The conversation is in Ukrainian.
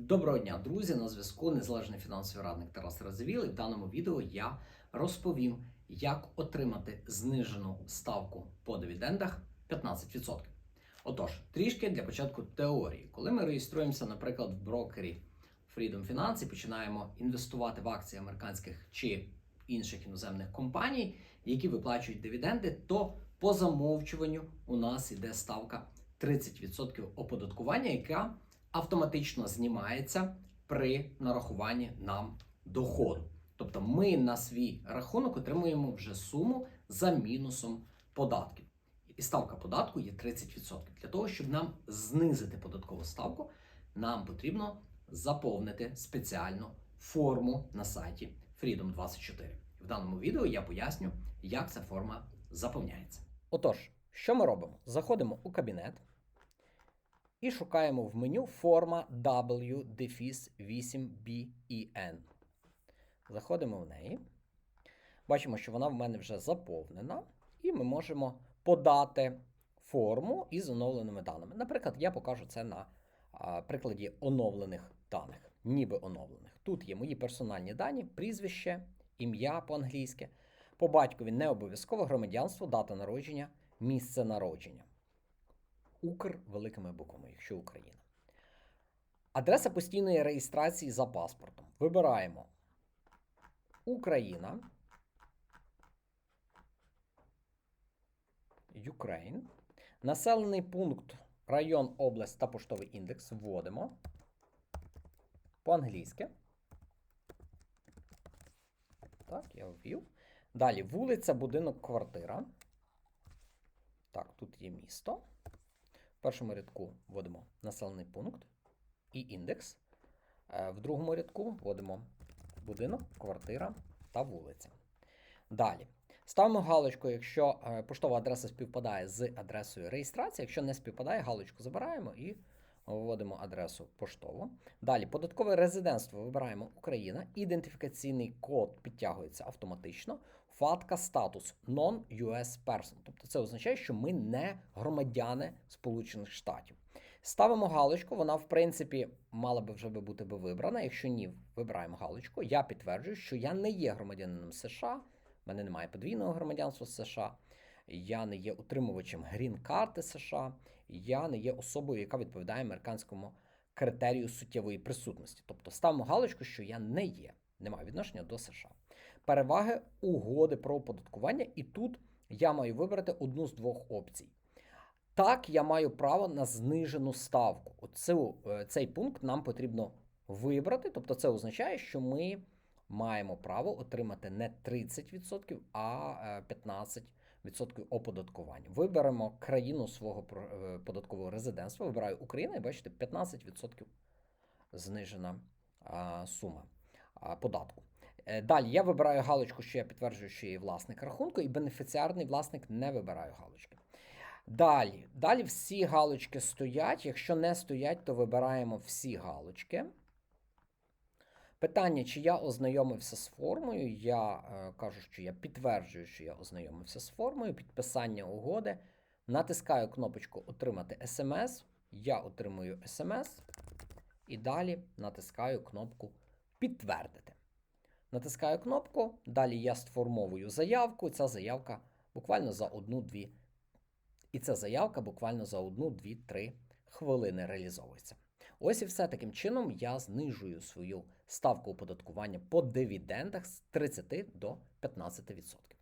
Доброго дня, друзі! На зв'язку незалежний фінансовий радник Тарас Разовіл. І в даному відео я розповім, як отримати знижену ставку по дивідендах 15%. Отож, трішки для початку теорії. Коли ми реєструємося, наприклад, в брокері Freedom Finance і починаємо інвестувати в акції американських чи інших іноземних компаній, які виплачують дивіденди, то по замовчуванню у нас іде ставка 30% оподаткування, яка автоматично знімається при нарахуванні нам доходу. Тобто ми на свій рахунок отримуємо вже суму за мінусом податків. І ставка податку є 30%. Для того, щоб нам знизити податкову ставку, нам потрібно заповнити спеціальну форму на сайті Freedom24. В даному відео я поясню, як ця форма заповняється. Отож, що ми робимо? Заходимо у кабінет і шукаємо в меню форма W-8BEN. Заходимо в неї. Бачимо, що вона в мене вже заповнена, і ми можемо подати форму із оновленими даними. Наприклад, я покажу це на прикладі оновлених даних, ніби оновлених. Тут є мої персональні дані, прізвище, ім'я по-англійськи, по батькові не обов'язково громадянство, дата народження, місце народження. Укр великими буквами, якщо Україна. Адреса постійної реєстрації за паспортом. Вибираємо Україна. Ukraine. Населений пункт, район, область та поштовий індекс вводимо. По-англійськи. Так, я ввів. Далі вулиця, будинок, квартира. Так, тут є місто. В першому рядку вводимо населений пункт і індекс. Е, В другому рядку вводимо будинок, квартира та вулиця. Далі. Ставимо галочку, якщо е, поштова адреса співпадає з адресою реєстрації. Якщо не співпадає, галочку забираємо і вводимо адресу поштову. Далі, податкове резидентство вибираємо Україна. Ідентифікаційний код підтягується автоматично. ФАТКА статус Non-US Person. Тобто це означає, що ми не громадяни Сполучених Штатів. Ставимо галочку, вона, в принципі, мала би вже бути вибрана. Якщо ні, вибираємо галочку. Я підтверджую, що я не є громадянином США, в мене немає подвійного громадянства США я не є утримувачем грін карти США, я не є особою, яка відповідає американському критерію суттєвої присутності. Тобто ставимо галочку, що я не є, не маю відношення до США. Переваги угоди про оподаткування, і тут я маю вибрати одну з двох опцій. Так, я маю право на знижену ставку. Оцю, е, цей пункт нам потрібно вибрати. Тобто, це означає, що ми маємо право отримати не 30%, а е, 15% відсотків оподаткування. Виберемо країну свого е, податкового резидентства. Вибираю Україну, і бачите, 15% знижена сума податку. Е, далі я вибираю галочку, що я підтверджую, що є власник рахунку, і бенефіціарний власник не вибираю галочки. Далі, далі всі галочки стоять. Якщо не стоять, то вибираємо всі галочки. Питання, чи я ознайомився з формою. Я е, кажу, що я підтверджую, що я ознайомився з формою, підписання угоди. Натискаю кнопочку Отримати смс. Я отримую смс. І далі натискаю кнопку Підтвердити. Натискаю кнопку, далі я сформовую заявку. Ця заявка буквально за одну-дві. І ця заявка буквально за одну, дві, три хвилини реалізовується. Ось і все таким чином я знижую свою ставку оподаткування по дивідендах з 30 до 15%.